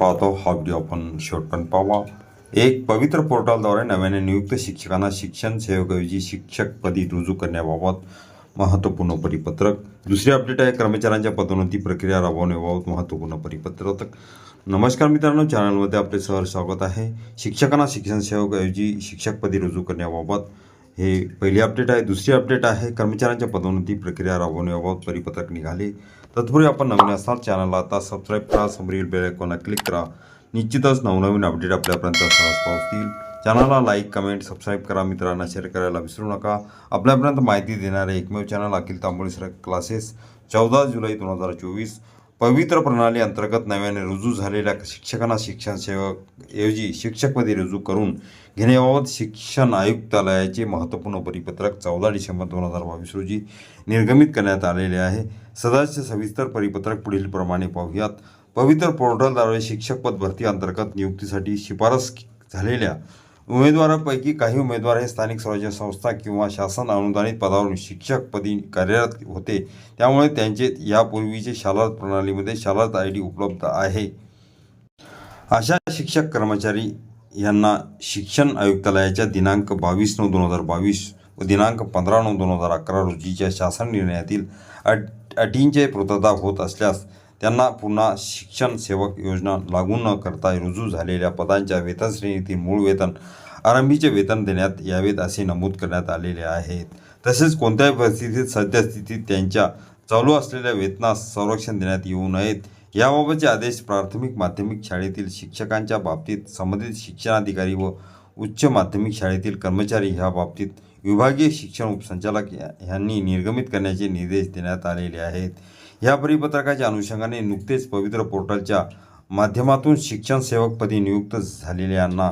पाहतो. हा व्हिडिओ आपण शेवटपर्यंत पाहावा एक पवित्र पोर्टलद्वारे नव्याने नियुक्त शिक्षकांना शिक्षण सेवकऐवजी शिक्षकपदी रुजू करण्याबाबत महत्त्वपूर्ण परिपत्रक. दुसरी अपडेट आहे कर्मचाऱ्यांच्या पदोन्नती प्रक्रिया राबवण्याबाबत महत्त्वपूर्ण परिपत्रक. नमस्कार मित्रांनो चॅनलमध्ये आपले सहर स्वागत आहे. शिक्षकांना शिक्षण सेवकऐवजी शिक्षकपदी रुजू करण्याबाबत हे पहिली अपडेट आहे दुसरी अपडेट आहे. कर्मचाऱ्यांच्या पदोन्नती प्रक्रिया राबवण्याबाबत परिपत्रक निघाले. तत्पूर्वी आपण नवीन असाल चॅनलला आता सबस्क्राईब करा. समोरील बेल आयकॉनला क्लिक करा. निश्चितच नवनवीन अपडेट आपल्यापर्यंत सहज पोहोचतील. चॅनलला लाईक कमेंट सबस्क्राईब करा. मित्रांना शेअर करायला विसरू नका. आपल्यापर्यंत माहिती देणारे एकमेव channel Akhil Tamboli sir classes चौदा जुलै दोन हजार चोवीस. पवित्र प्रणाली अंतर्गत नव्याने रुजू झालेल्या शिक्षकांना शिक्षण सेवक ऐवजी शिक्षकपदी रुजू करून घेण्याबाबत शिक्षण आयुक्तालयाचे महत्त्वपूर्ण परिपत्रक चौदा डिसेंबर दोन हजार बावीस रोजी निर्गमित करण्यात आलेले आहे. सदस्य सविस्तर परिपत्रक पुढील प्रमाणे पाहूयात. पवित्र पोर्टलद्वारे शिक्षकपद भरती अंतर्गत नियुक्तीसाठी शिफारस झालेल्या उमेदवारांपैकी काही उमेदवार हे स्थानिक स्वराज्य संस्था किंवा शासन अनुदानित पदावरून शिक्षकपदी कार्यरत होते. त्यामुळे त्यांचे यापूर्वीचे शालार्थ प्रणालीमध्ये शालात आय डी उपलब्ध आहे. अशा शिक्षक कर्मचारी यांना शिक्षण आयुक्तालयाच्या दिनांक बावीस नऊ दोन हजार बावीस व दिनांक पंधरा नऊ दोन हजार अकरा रोजीच्या शासन निर्णयातील अट अटींचे पूर्तता होत असल्यास त्यांना पुन्हा शिक्षण सेवक योजना लागू न करता रुजू झालेल्या पदांच्या वेतन श्रेणीतील मूळ वेतन आरंभीचे वेतन देण्यात यावेत असे नमूद करण्यात आलेले आहेत. तसेच कोणत्याही परिस्थितीत सद्यस्थितीत त्यांच्या चालू असलेल्या वेतनास संरक्षण देण्यात येऊ नयेत. याबाबतचे आदेश प्राथमिक माध्यमिक शाळेतील शिक्षकांच्या बाबतीत संबंधित शिक्षणाधिकारी व उच्च माध्यमिक शाळेतील कर्मचारी ह्या बाबतीत विभागीय शिक्षण उपसंचालक यांनी निर्गमित करण्याचे निर्देश देण्यात आलेले आहेत. या परिपत्रकाच्या अनुषंगाने नुकतेच पवित्र पोर्टलच्या माध्यमातून शिक्षण सेवकपदी नियुक्त झालेल्यांना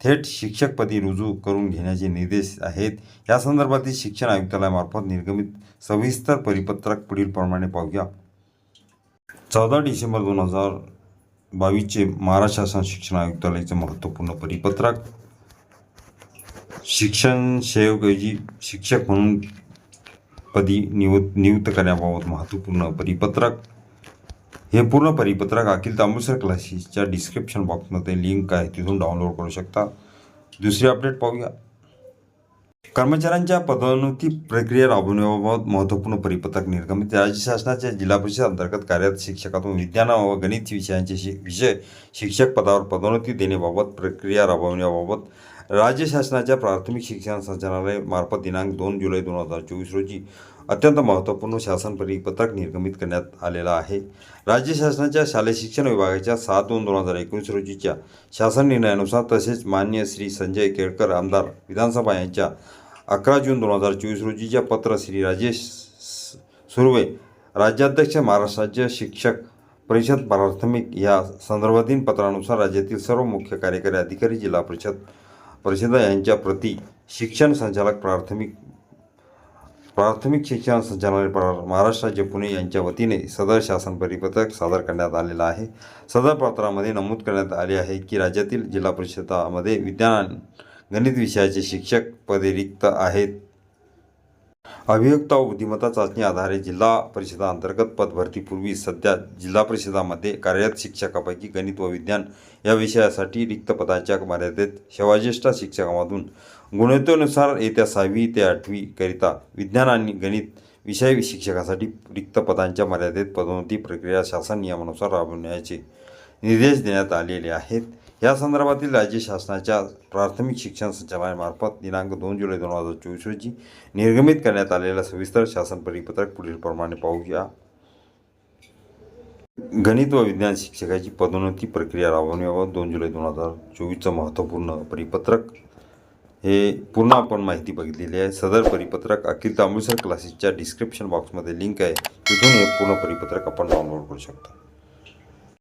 थेट शिक्षकपदी रुजू करून घेण्याचे निर्देश आहेत. या संदर्भातील शिक्षण आयुक्तालयामार्फत निर्गमित सविस्तर परिपत्रक पुढीलप्रमाणे पाहूया. चौदा डिसेंबर दोन हजार बावीसचे महाराष्ट्र शासन शिक्षण आयुक्तालयाचे महत्त्वपूर्ण परिपत्रक. शिक्षण सेवकऐवजी शिक्षक म्हणून पदी निवु नियुक्त करण्याबाबत महत्त्वपूर्ण परिपत्रक. हे पूर्ण परिपत्रक अखिल तांबूसर क्लासेसच्या डिस्क्रिप्शन बॉक्समध्ये लिंक आहे. तिथून डाउनलोड करू शकता. दुसरी अपडेट पाहूया. कर्मचाऱ्यांच्या पदोन्नती प्रक्रिया राबवण्याबाबत महत्त्वपूर्ण परिपत्रक निर्गमित. राज्य शासनाच्या जिल्हा परिषद अंतर्गत कार्यरत शिक्षकातून विज्ञान व गणित विषयांचे शि विषय शिक्षक पदावर पदोन्नती देण्याबाबत प्रक्रिया राबवण्याबाबत राज्य शासनाच्या प्राथमिक शिक्षण संचालनालय मार्फत दिनांक दोन जुलै दोन हजार चोवीस रोजी अत्यंत महत्त्वपूर्ण शासन परिपत्रक निर्गमित करण्यात आलेला आहे. राज्य शासनाच्या शालेय शिक्षण विभागाच्या सात दोन दोन हजार एकोणीस रोजीच्या शासन निर्णयानुसार तसेच मान्य श्री संजय केळकर आमदार विधानसभा यांच्या अकरा जून दोन हजार चोवीस रोजीच्या पत्र श्री राजेश सुर्वे राज्याध्यक्ष महाराष्ट्र राज्य शिक्षक परिषद प्राथमिक या संदर्भातील पत्रानुसार राज्यातील सर्व मुख्य कार्यकारी अधिकारी जिल्हा परिषद परिषद यांच्या प्रती शिक्षण संचालक प्राथमिक प्राथमिक शिक्षण संचालनालय महाराष्ट्राचे महाराष्ट्र राज्य पुणे यांच्या वतीने सदर शासन परिपत्रक सादर करण्यात आलेलं आहे. सदर पत्रामध्ये नमूद करण्यात आले आहे की राज्यातील जिल्हा परिषदामध्ये विज्ञान गणित विषयाचे शिक्षक पदे रिक्त आहेत. अभियुक्त व बुद्धिमत्ता चाचणी आधारे जिल्हा परिषदांतर्गत पदभरतीपूर्वी सध्या जिल्हा परिषदामध्ये कार्यरत शिक्षकापैकी गणित व विज्ञान या विषयासाठी रिक्त पदाच्या मर्यादेत सेवाज्येष्ठ शिक्षकामधून गुणवत्तेनुसार येत्या सहावी ते आठवीकरिता विज्ञान आणि गणित विषय शिक्षकासाठी रिक्त पदांच्या मर्यादेत पदोन्नती प्रक्रिया शासन नियमानुसार राबवण्याचे निर्देश देण्यात आलेले आहेत. या संदर्भातील राज्य शासनाच्या प्राथमिक शिक्षण संचालनामार्फत दिनांक दोन जुलै दोन हजार चोवीस रोजी निर्गमित करण्यात आलेल्या सविस्तर शासन परिपत्रक पुढीलप्रमाणे पाहूया गणित व विज्ञान शिक्षकाची पदोन्नती प्रक्रिया राबवण्यावर दोन जुलै दोन हजार चोवीसचं महत्त्वपूर्ण परिपत्रक. हे पूर्ण आपण माहिती बघितलेली आहे. सदर परिपत्रक अखिल तांबुसर क्लासेसच्या डिस्क्रिप्शन बॉक्समध्ये लिंक आहे. तिथून हे पूर्ण परिपत्रक आपण डाउनलोड करू शकतो.